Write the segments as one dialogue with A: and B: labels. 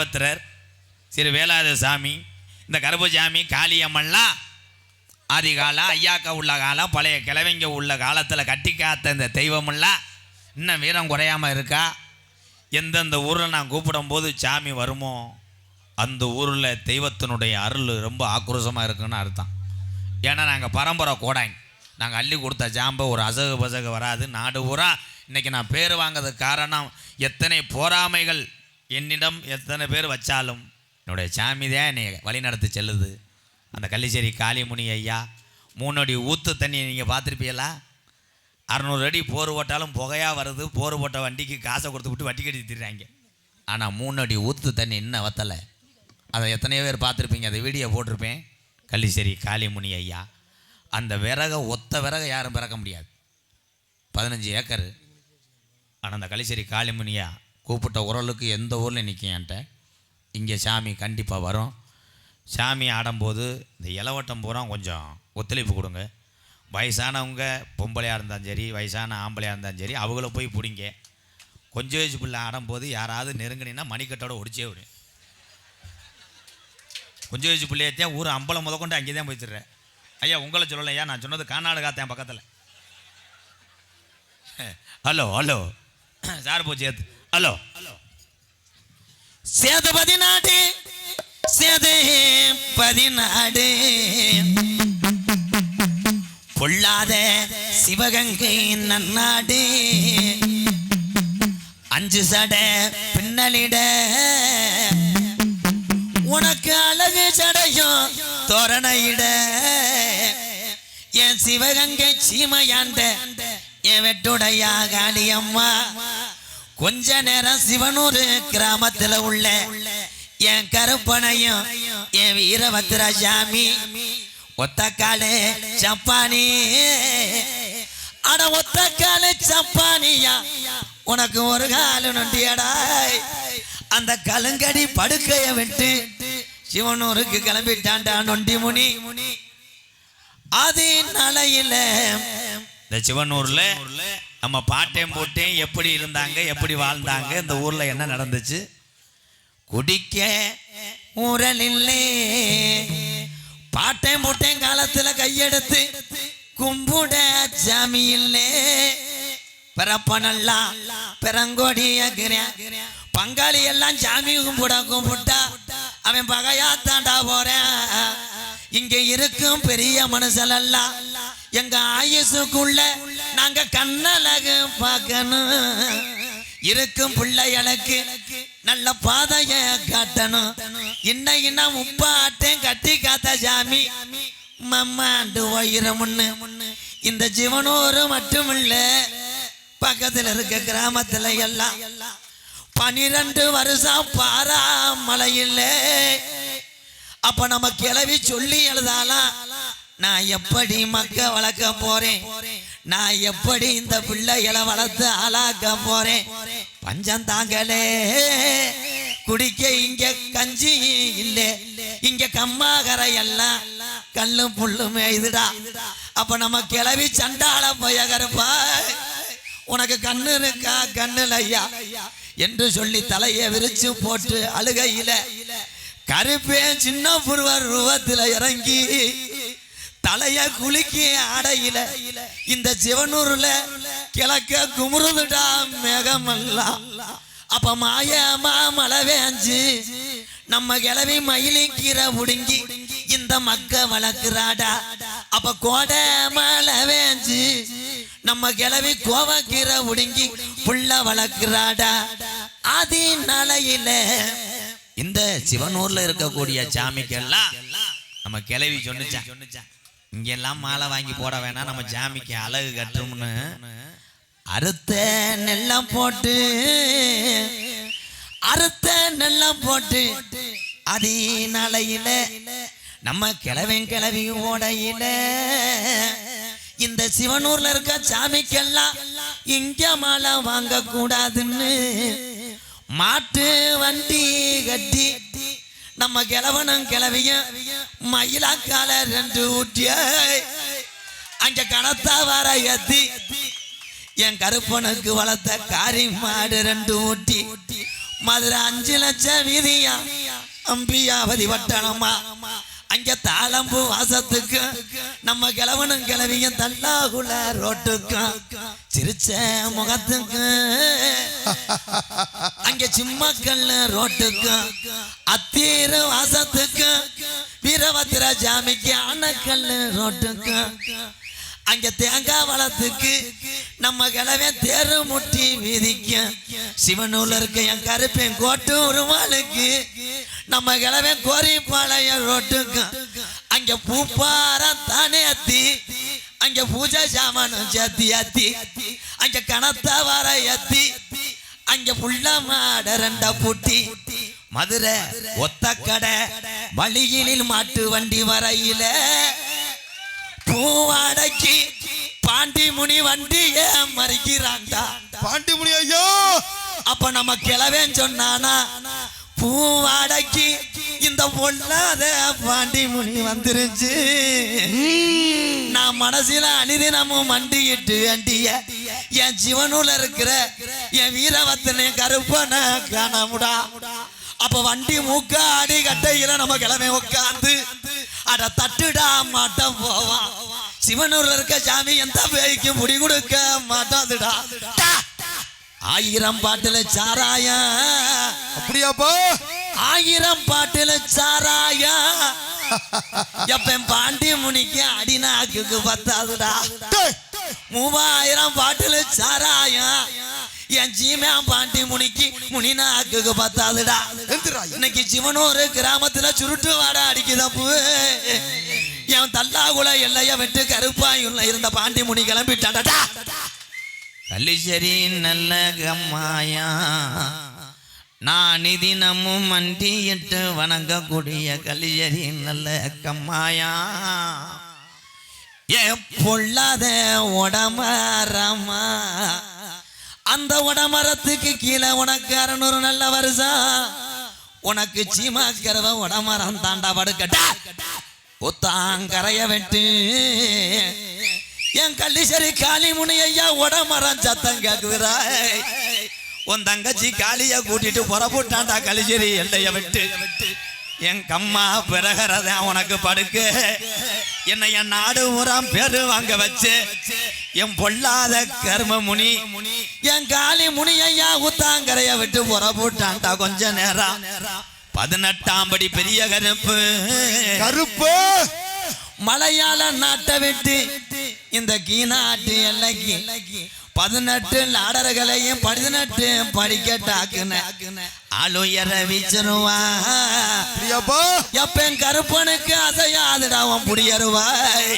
A: வீரபத்திரர் சிறு வேளாத சாமி இந்த கருப்பசாமி காளியம்மன்லாம் ஆதி காலம் ஐயாக்கா உள்ள காலம் பழைய கிழவைங்க உள்ள காலத்தில் கட்டி காத்த இந்த தெய்வமெல்லாம் இன்னும் வீரம் குறையாமல் இருக்கா? எந்தெந்த ஊரில் நான் கூப்பிடும்போது சாமி வருமோ? அந்த ஊரில் தெய்வத்தினுடைய அருள் ரொம்ப ஆக்ரோஷமாக இருக்குன்னு அர்த்தம். ஏன்னா நாங்கள் பரம்பரை கோடாங்க நாங்கள் அள்ளி கொடுத்த ஜாம்பை ஒரு அசகு பசகு வராது. நாடு ஊரா இன்றைக்கி நான் பேர் வாங்கிறதுக்கு காரணம் எத்தனை போராமைகள் என்னிடம் எத்தனை பேர் வச்சாலும் என்னுடைய சாமி தான் என்னை வழிநடத்தி செல்லுது. அந்த கள்ளிச்சேரி காளிமுனி ஐயா மூணடி ஊத்து ஊற்று தண்ணி நீங்கள் பார்த்துருப்பீங்களா? அறநூறு அடி போர் போட்டாலும் புகையாக வருது போர் போட்ட வண்டிக்கு காசை கொடுத்து விட்டு வட்டி கட்டி திடுறாங்க ஆனால் மூணு அடி ஊற்று தண்ணி இன்னும் வத்தலை அதை எத்தனையோ பேர் பார்த்துருப்பீங்க அதை வீடியோ போட்டிருப்பேன். கள்ளிச்சேரி காளிமுனி ஐயா அந்த விறகை ஒத்த விறகை யாரும் பிறக்க முடியாது. பதினஞ்சு ஏக்கர். ஆனால் அந்த கள்ளிச்சேரி காளிமுனியா கூப்பிட்ட உரலுக்கு எந்த ஊரில் நிற்கும் என்கிட்ட? இங்கே சாமி கண்டிப்பாக வரும். சாமி ஆடும்போது இந்த இலவட்டம் பூரா கொஞ்சம் ஒத்துழைப்பு கொடுங்க. வயசானவங்க பொம்பளையாக இருந்தாலும் சரி வயசான ஆம்பளையாக இருந்தாலும் சரி அவங்கள போய் பிடிங்க. கொஞ்சம் வயசு பிள்ளை ஆடும்போது யாராவது நெருங்கினா மணிக்கட்டோட ஒடிச்சே விடு. கொஞ்சம் வயசு பிள்ளையத்தையும் ஊர் அம்பலம் முத கொண்டு அங்கே தான் போயிடுறேன் ஐயா உங்களை சொல்லலை ஐயா நான் சொன்னது கர்நாடகா தான் பக்கத்தில். Hello hello. சார் போச்சு ஏத்து ஹலோ ஹலோ சேதபதி சேதே பதினாடு. பொல்லாத சிவகங்கை நன்னாடு. அஞ்சு சட பின்னலிட. உனக்கு அழகு சடையும் தோரணையிட. என் சிவகங்கை சீமையாண்ட என் வெட்டுடையா காளியம்மா. கொஞ்ச நேரம் சிவனூர் கிராமத்துல உள்ள என் கருப்பனையும் என் வீரபத்திர சாமி ஒத்தக்காலே சப்பானி அட ஒத்தக்காலே சப்பானியா உனக்கு ஒரு காலு நொண்டியடாய் அந்த கலுங்கடி படுக்கைய விட்டு சிவனூருக்கு கிளம்பிட்டான்டா நொண்டி முனி அது நலையில இந்த சிவனூர்ல நம்ம பாட்டையும் போட்டேன் எப்படி இருந்தாங்க எப்படி வாழ்ந்தாங்க இந்த ஊரில் என்ன நடந்துச்சு? குடிக்க ஊரலில்லே பாட்டையும் போட்டேன் காலத்தில் கையெடுத்து கும்புட சாமி இல்லே. பிறப்பனல்லா பிறங்கோடி பங்காளி எல்லாம் சாமி கும்பிட கும்பிட்டா அவன் பகையா தாண்டா போறேன் இங்க இருக்கும் பெரிய மனுஷலெல்லாம் எங்க ஆயுசுக்குள்ள நாங்க கண்ணழகு பார்க்கணும். இருக்கும் பிள்ளைகளுக்கு நல்ல பாதைய காட்டணும். இன்ன இன்ன முப்பாட்டையும் கட்டி காத்த சாமி. மம்மாண்டு முன்னு. இந்த ஜீவனூர் மட்டுமில்ல. பக்கத்தில் இருக்க கிராமத்தில் எல்லாம் பனிரெண்டு வருஷம் பாரா மலையில் அப்ப நம்ம கிளவி சொல்லி எழுதாலாம் நான் எப்படி மக்க வளர்க்க போறேன்? நான் எப்படி இந்த பிள்ளைகளை வளர்த்து ஆளாக்க போறேன்? பஞ்சம் தாங்களே குடிக்க இங்க கஞ்சி இல்ல. இங்க கம்மாகரை எல்லாம் கல்லும் புல்லுமே இதுடா அப்ப நம்ம கிளவி சண்டாள போய் கருப்பா உனக்கு கண்ணு இருக்கா? கண்ணுல ஐயா. என்று சொல்லி தலையை விரிச்சு போட்டு அழுகையில கருப்பே சின்ன புருவர் ரூபத்தில் இறங்கி தலைய குலுக்கி ஆடையில இந்த சிவனூர்ல கிழக்க குமுறுதுடா மேகமெல்லாம் அப்ப மாயமா மழை வேஞ்சு நம்ம கிளவி மயிலிக்கீரை முடுங்கி இந்த மக்க வளர்க்குறாடா. அப்ப கோடை மழை வேஞ்சு நம்ம கிளவி கோவக்கீரை முடுங்கி புள்ள வளர்க்குறாடா. அதி நலையில இந்த சிவனூர்ல இருக்கக்கூடிய சாமிக்கெல்லாம் நம்ம கிளவி சொன்னுச்சான் இங்கெல்லாம் மாலை வாங்கி போட வேணாம். நம்ம ஜாமிக்கு அழகு கட்டும்னு. அறுத்த நெல்லம் போட்டு அறுத்த நெல்லம் போட்டு அதி நாளையில நம்ம கிளவன் கிளவி ஓடையில இந்த சிவனூர்ல இருக்க சாமிக்கெல்லாம் இங்க மாலை வாங்க கூடாதுன்னு மாட்டு வண்டி கட்டி நம்ம கிழவனும் கிளவியும் மயிலாக்கால ரெண்டு ஊட்டிய. அங்க கணத்தா வர எத்தி. என் கருப்பனுக்கு வளர்த்த காரி மாடு ரெண்டு ஊட்டி. மதுரை அஞ்சு லட்சம் வீதியா. அம்பியாவதி வட்டணமா. அங்க தாளம்பு வாசத்துக்கு நம்ம கிழவனும் கிளவியும் தள்ளாகுல ரோட்டுக்கும் சிரிச்ச முகத்துக்கு. அங்க சிம்மக்கல்ல ரோட்டுக்கும் அத்தீர வாசத்துக்கு. வீரபத்திர ஜாமிக்கு அணக்கல்ல ரோட்டுக்கும் அங்க தேங்காய் வளத்துக்கு நம்ம கிழவே தேரு முட்டி வீதிக்கும் சிவனூல இருக்க என் கருப்பேன் கோட்டு உருவாளுக்கு நம்ம கிழவே கோரிப்பாளையம் ரோட்டுக்கும் அங்க பூப்பாரம் தானே அத்தி. அங்க பூஜை சாமானும் சேர்த்தி அத்தி. அங்க கணத்த வர ஏத்தி அங்க புள்ள மாட ரெண்ட பூட்டி. மதுரை ஒத்த கடை வழியிலில் மாட்டு வண்டி வரையில. பூவாடைக்கு பாண்டி முனி வண்டிய மறிக்கிறான்டா.
B: பாண்டிமுனி ஐயா!
A: அப்ப நம்ம கிளவேன் சொன்னானா பூவாடைக்கு இந்த பொல்லாத பாண்டி முனி வந்துருச்சு. நான் மனசுல அனிதினமும் மண்டியிட்டு வேண்டிய என் ஜீவனுல இருக்கிற என் வீரவத்தனை கருப்பன காணமுடா. அப்ப வண்டி மூக்க அடி கட்டையில நம்ம கிளம்பி உட்காந்து அட தட்டுடா மாட்டோம் போவான். சிவனூர்ல இருக்க சாமி எந்த பேய்க்கு முடி கொடுக்க மாட்டாதுடா. ஆயிரம் பாட்டுல சாராயா.
B: அப்படியாப்பா?
A: ஆயிரம் பாட்டுல சாராயா. எப்பன் பாண்டி முனிக்கு அடிநாக்குக்கு பத்தாதுடா. மூவாயிரம் பாட்டுல சாராயா. என் ஜீமே பாண்டி முனிக்கு முனிநாக்குக்கு பத்தாதுடா. இன்னைக்கு சிவனூர் கிராமத்துல சுருட்டு வாடா அடிக்குதப்பு என் தல்லாகுல எல்லைய விட்டு கருப்பாயுள்ள இருந்த பாண்டி முனி கிளம்பிட்டாடா. கலிசரி நல்ல கம்மாயா நான் தினமும் மண்டியிட்டு வணங்கக்கூடிய கலிசரி நல்ல கம்மாயா ஏ பொல்லாத உடமரமா. அந்த உடமரத்துக்கு கீழே உனக்கு அறநூறு நல்ல வருஷா. உனக்கு சீமாக்கிறவ உடமரம் தாண்டா படுக்கட்டா. உத்தாங்கரைய வெட்டு. என் கள்ளிசரி காளிமுனி ஐயா உடமரம் சத்தம் கேக்குதுரா உன் தங்கச்சி காளிய கூட்டிட்டு புறப்பட்டாண்டா கலிசரி எல்லைய விட்டு. என் கம்மா பிறகரதான் உனக்கு படுக்க. என்னை என் நாடு ஊராம் பேரு வாங்க வச்சு. என் பொல்லாத கர்ம முனி. என் காளி முனி ஐயா உத்தாங்கரைய விட்டு புறப்பட்டாண்டா கொஞ்ச நேரம். பதினெட்டாம் படி பெரிய கருப்பு.
B: கருப்பு.
A: மலையாள நாட்டை விட்டு இந்த கீநாட்டு எல்லைக்கு பதினெட்டு நாடர்களையும் பதினெட்டு படிக்கட்டாக்குன. அலுயர வீச்சருவா
B: அப்படியாப்பா
A: எப்பன் கருப்பனுக்கு அசையாதுடா உன் புடியருவாய்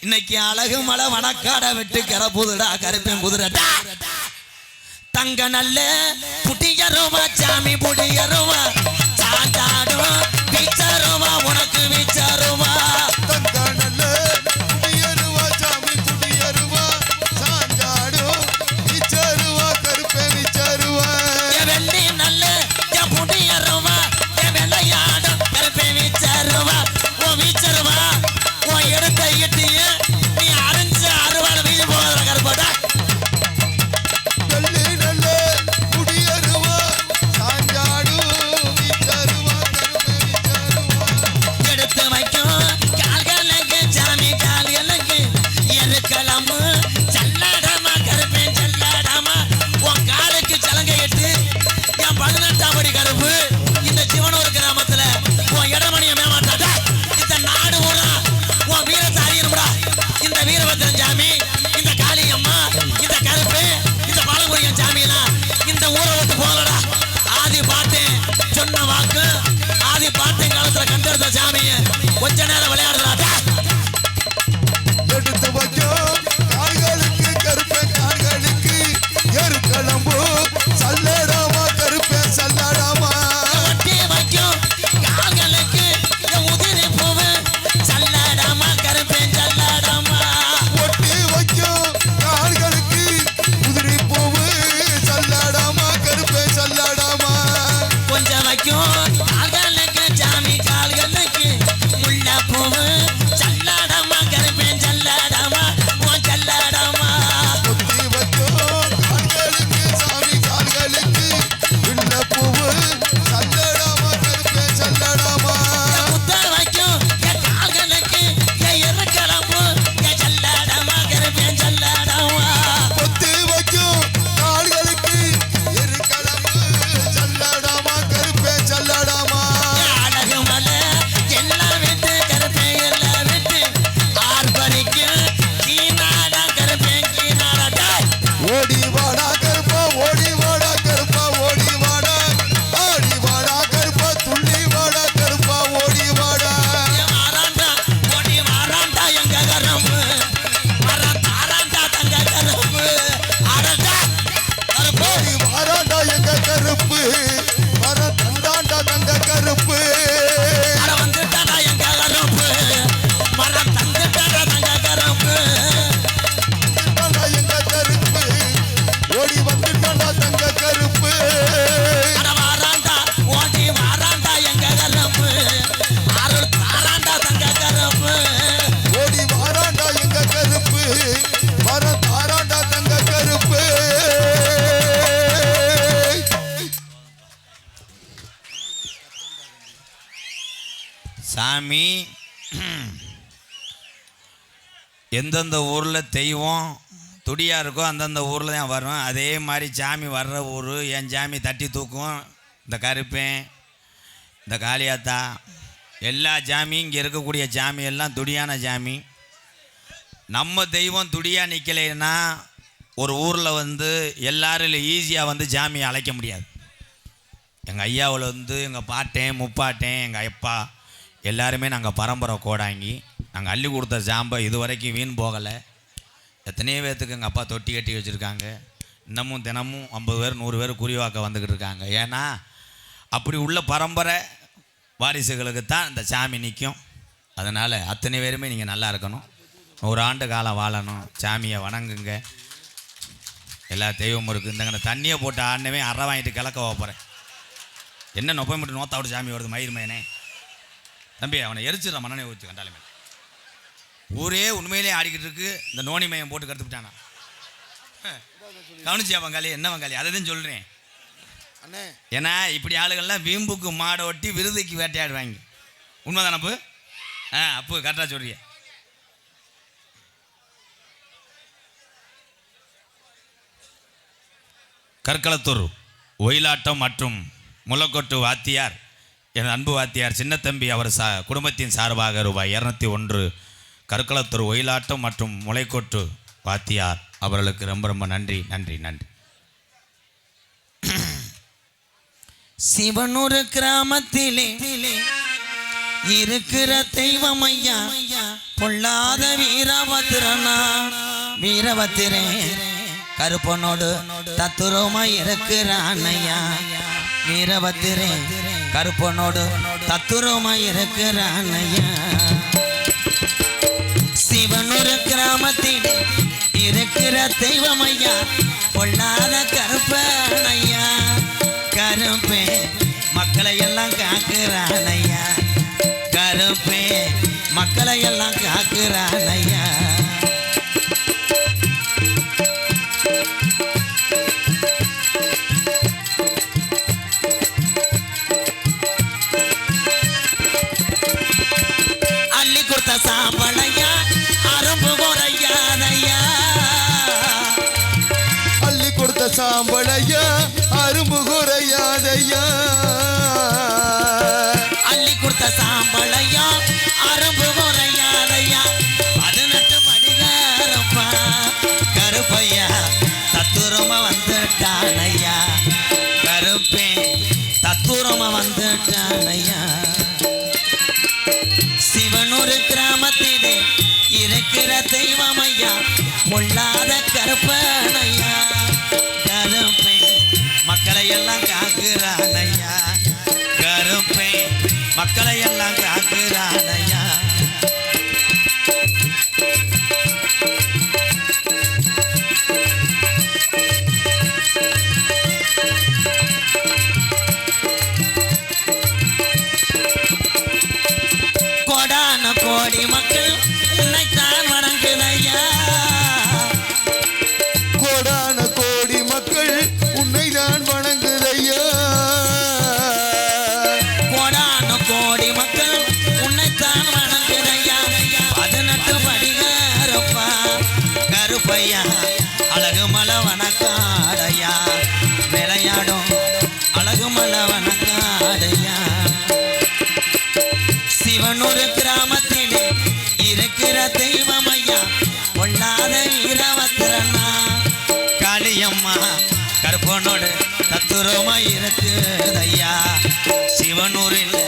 A: இன்னைக்கு அழகு மலை வனக்காட விட்டு கரப்புதுடா கருப்பன் குதிரடா தங்க நல்ல புட்டியருவா சாமி புடியருவா. சாண்டாடும் வீச்சருவா உனக்கு சாமிய கொஞ்ச நேரம் சாமி எந்தெந்த ஊரில் தெய்வம் துடியாக இருக்கோ அந்தந்த ஊரில் தான் வரும் அதே மாதிரி சாமி வர்ற ஊர் என் சாமி தட்டி தூக்கும் இந்த கருப்பேன் இந்த காளியாத்தா எல்லா சாமியும் இங்கே இருக்கக்கூடிய சாமி எல்லாம் துடியான சாமி. நம்ம தெய்வம் துடியாக நிற்கலைன்னா ஒரு ஊரில் வந்து எல்லாரும் ஈஸியாக வந்து சாமியை அழைக்க முடியாது. எங்கள் ஐயாவில் வந்து எங்கள் பாட்டேன் முப்பாட்டேன் எங்கள் அப்பா எல்லாருமே நாங்கள் பரம்பரை கோடாங்கி நாங்கள் அள்ளி கொடுத்த ஜாம்பை இது வரைக்கும் வீண் போகலை. எத்தனையோ பேர்த்துக்கு எங்கள் அப்பா தொட்டி கட்டி வச்சுருக்காங்க. இன்னமும் தினமும் ஐம்பது பேர் நூறு பேர் குறிவாக்க வந்துக்கிட்டு இருக்காங்க. ஏன்னா அப்படி உள்ள பரம்பரை வாரிசுகளுக்கு தான் இந்த சாமி நிற்கும் அதனால் அத்தனை பேருமே நீங்கள் நல்லா இருக்கணும். ஒரு ஆண்டு காலம் வாழணும். சாமியை வணங்குங்க. எல்லா தெய்வமும் இருக்குது இந்த தண்ணியை போட்டு ஆடனவே அரை வாங்கிட்டு கிளக்க போகிறேன் என்ன நொப்பை மட்டும் நோத்தாவோட சாமி வருது மயிர் மயனே தம்பி அவனை எரிச்சிடுற மண்ணனை ஊற்றி கண்டாலுமே ஊரே உண்மையிலே ஆடிக்கிட்டு இருக்கு. இந்த நோனி மயம் போட்டு கற்றுக்கிட்டானா கவனிச்சியா பங்காளி என்ன பங்காளி அதை தான் சொல்கிறேன் ஏன்னா இப்படி ஆளுகள்லாம் வீம்புக்கு மாடை ஒட்டி விருதுக்கு வேட்டையாடுவாங்க. உண்மைதானே அப்பு? ஆ அப்பு கரெக்டாக சொல்றிய. கற்களத்தூர் ஒயிலாட்டம் மற்றும் முளக்கொட்டு வாத்தியார். என் அன்பு வாத்தியார் சின்னத்தம்பி அவர் சா குடும்பத்தின் சார்பாக ரூபாய் இரநூத்தி ஒன்று கருக்கலத்தூர் ஒயிலாட்டம் மற்றும் முளைக்கொட்டு வாத்தியார் அவர்களுக்கு ரொம்ப ரொம்ப நன்றி நன்றி நன்றி.
C: சிவனூர் கிராமத்திலே இருக்கிற தெய்வம் ஐயா பொல்லாத வீரபத்திரனா வீரபத்திரே கருப்பனோடு தத்துரமா இருக்கிறான் ஐயா வீரபத்திரே கருப்பனோடு தத்துரமா இருக்கிறான் ஐயா சிவனூர் கிராமத்திலே இருக்கிற தெய்வம் ஐயா பொல்லாத கருப்பன் ஐயா கருப்பே மக்களை எல்லாம் காக்குறான் ஐயா கருப்பே மக்களை எல்லாம் காக்குறான் ஐயா கொடுத்த சாம்பளையா அரும்பு பதினெட்டு படிகாரப்பா கருப்பையா தத்துரமா வந்துட்டானையா? கருப்பே தத்துரமா வந்துட்டானையா? சிவனூர் கிராமத்திலே இருக்கிற தெய்வமையா? பொல்லாத கருப்பனையா? கருப்பே மக்களை எல்லாம் காக்குறானையா? மக்களை எல்லாம் காக்குறானையா சிவனூர் கிராமத்திலே இருக்கிற தெய்வமையா பொல்லாத வீரவத்திரனா காளியம்மா கற்பனோடு தத்துரமா இருக்குதையா சிவனூரில்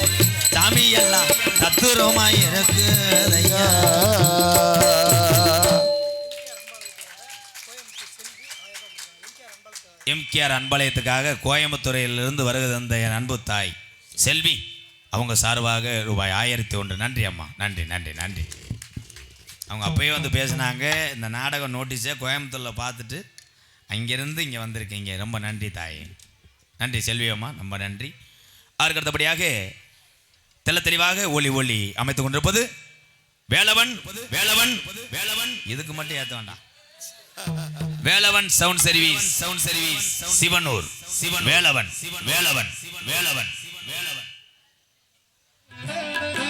C: சாமி எல்லாம் தத்துரமா இருக்குதையா
A: எம்கேஆர் அன்பாலயத்துக்காக கோயம்புத்தூரையிலிருந்து வருகை தந்த என் அன்பு தாய் செல்வி. அவங்க சார்பாக ரூபாய் ஆயிரத்தி ஒன்று. நன்றி அம்மா. நன்றி நன்றி நன்றி. அவங்க அப்பயே வந்து பேசினாங்க. இந்த நாடக நோட்டீஸை கோயம்புத்தூரில் பார்த்துட்டு அங்கேருந்து இங்கே வந்திருக்கீங்க. ரொம்ப நன்றி தாய். நன்றி செல்வி அம்மா ரொம்ப நன்றி. அதற்கு அடுத்தபடியாக தெளிவாக ஒளி ஒளி அமைத்துக் கொண்டிருப்பது வேலவன் வேலவன் வேலவன். இதுக்கு மட்டும் ஏற்ற வேண்டாம். Velavan sound service sound service Sivanur Sivan Velavan Velavan Velavan Velavan. Yeah.